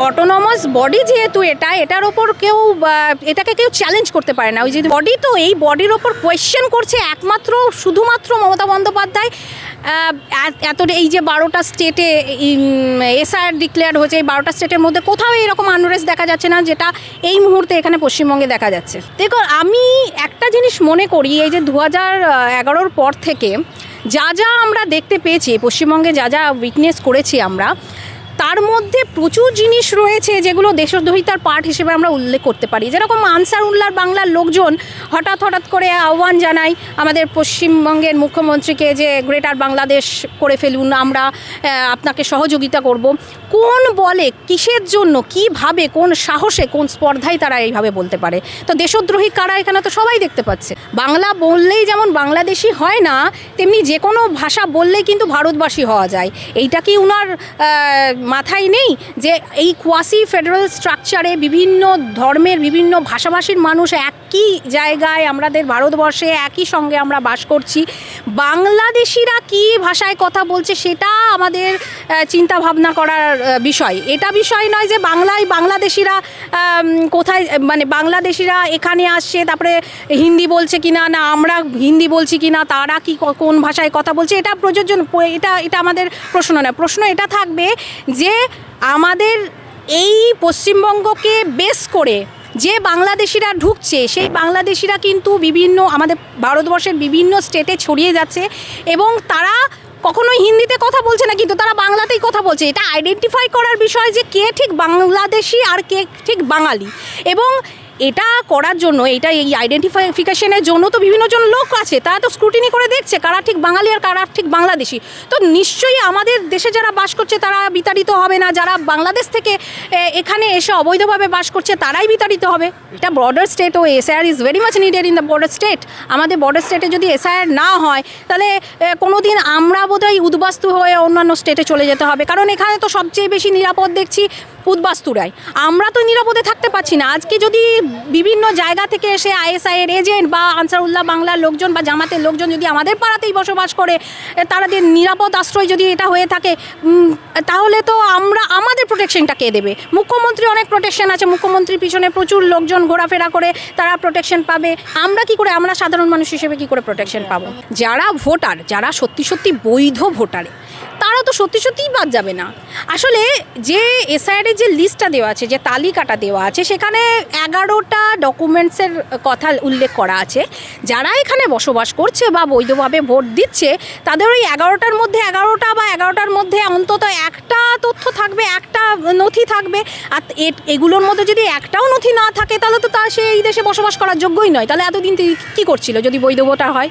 Autonomous body যেহেতু এটা, এটার ওপর কেউ এটাকে কেউ চ্যালেঞ্জ করতে পারে না। ওই যে বডি তো এই বডির ওপর কোয়েশ্চেন করছে একমাত্র, শুধুমাত্র মমতা বন্দ্যোপাধ্যায়। এত- এই যে বারোটা স্টেটে এসআর ডিক্লেয়ার হয়েছে, এই বারোটা স্টেটের মধ্যে কোথাও এরকম আনরেস দেখা যাচ্ছে না, যেটা এই মুহূর্তে এখানে পশ্চিমবঙ্গে দেখা যাচ্ছে। দেখো, আমি একটা জিনিস মনে করি, এই যে দু হাজার এগারোর পর থেকে যা যা আমরা দেখতে পেয়েছি, পশ্চিমবঙ্গে যা যা উইকনেস করেছি আমরা তার মধ্যে প্রচুর জিনিস রয়েছে যেগুলো দেশদ্রোহিতার পাঠ হিসেবে আমরা উল্লেখ করতে পারি। যেরকম আনসার উল্লার বাংলার লোকজন হঠাৎ হঠাৎ করে আহ্বান জানায় আমাদের পশ্চিমবঙ্গের মুখ্যমন্ত্রীকে যে গ্রেটার বাংলাদেশ করে ফেলুন, আমরা আপনাকে সহযোগিতা করব। কোন বলে কিসের জন্য, কীভাবে, কোন সাহসে, কোন স্পর্ধায় তারা এইভাবে বলতে পারে? তো দেশদ্রোহী কারা এখানে তো সবাই দেখতে পাচ্ছে। বাংলা বললেই যেমন বাংলাদেশি হয় না, তেমনি যে কোনো ভাষা বললেই কিন্তু ভারতবাসী হওয়া যায়। এইটা কি উনার মাথায় নেই? যে এই কোয়াসি ফেডারেল স্ট্রাকচারে বিভিন্ন ধর্মের বিভিন্ন ভাষাভাষীর মানুষ একই জায়গায় আমাদের ভারতবর্ষে একই সঙ্গে আমরা বাস করছি। বাংলাদেশিরা কি ভাষায় কথা বলছে সেটা আমাদের চিন্তা ভাবনা করার বিষয়। এটা বিষয় নয় যে বাংলায় বাংলাদেশিরা কোথায় মানে বাংলাদেশিরা এখানে আসছে, তারপরে হিন্দি বলছে কিনা, না আমরা হিন্দি বলছি কিনা, তারা কি কোন ভাষায় কথা বলছে, এটা প্রযোজ্য এটা এটা আমাদের প্রশ্ন নয়। প্রশ্ন এটা থাকবে যে আমাদের এই পশ্চিমবঙ্গকে বেস করে যে বাংলাদেশিরা ঢুকছে, সেই বাংলাদেশিরা কিন্তু বিভিন্ন আমাদের ভারতবর্ষের বিভিন্ন স্টেটে ছড়িয়ে যাচ্ছে এবং তারা কখনোই হিন্দিতে কথা বলছে না, কিন্তু তারা বাংলাতেই কথা বলছে। এটা আইডেন্টিফাই করার বিষয় যে কে ঠিক বাংলাদেশি আর কে ঠিক বাঙালি। এবং এটা করার জন্য, এটা এই আইডেন্টিফিকেশনের জন্য তো বিভিন্ন জন লোক আছে, তারা তো স্ক্রুটিনি করে দেখছে কারা ঠিক বাঙালি আর কারা ঠিক বাংলাদেশি। তো নিশ্চয়ই আমাদের দেশে যারা বাস করছে তারা বিতাড়িত হবে না, যারা বাংলাদেশ থেকে এখানে এসে অবৈধভাবে বাস করছে তারাই বিতাড়িত হবে। এটা border state O SIR is very much needed in the border state আমাদের বর্ডার স্টেটে যদি এসআইআর না হয়, তাহলে কোনো দিন আমরা বোধহয় উদ্বাস্তু হয়ে অন্যান্য স্টেটে চলে যেতে হবে। কারণ এখানে তো সবচেয়ে বেশি নিরাপদ দেখছি উদ্বাস্তুরাই। আমরা তো নিরাপদে থাকতে পারছি না। আজকে যদি বিভিন্ন জায়গা থেকে এসে আইএসআই এর এজেন্ট বা আনসারুল্লাহ বাংলার লোকজন বা জামাতের লোকজন যদি আমাদের পাড়াতেই বসবাস করে তাদের নিরাপদ আশ্রয় যদি এটা হয়ে থাকে তাহলে তো আমরা, আমাদের প্রোটেকশনটা কে দেবে? মুখ্যমন্ত্রী অনেক প্রোটেকশন আছে। মুখ্যমন্ত্রীর পিছনে প্রচুর লোকজন ঘোরাফেরা করে, তারা প্রোটেকশন পাবে। আমরা কি করে, আমরা সাধারণ মানুষ হিসেবে কি করে প্রোটেকশন পাবো? যারা ভোটার যারা সত্যি সত্যি বৈধ ভোটারে তারা তো সত্যি সত্যিই বাদ যাবে না। আসলে যে এসআইআরের যে লিস্টটা দেওয়া আছে, যে তালিকাটা দেওয়া আছে, সেখানে এগারোটা ডকুমেন্টসের কথা উল্লেখ করা আছে। যারা এখানে বসবাস করছে বা বৈধভাবে ভোট দিচ্ছে, তাদের ওই এগারোটার মধ্যে এগারোটা বা এগারোটার মধ্যে অন্তত একটা তথ্য থাকবে, একটা নথি থাকবে। আর এগুলোর মধ্যে যদি একটাও নথি না থাকে, তাহলে তো তার সে এই দেশে বসবাস করার যোগ্যই নয়। তাহলে এতদিন কী করছিল যদি বৈধ ভোটার হয়?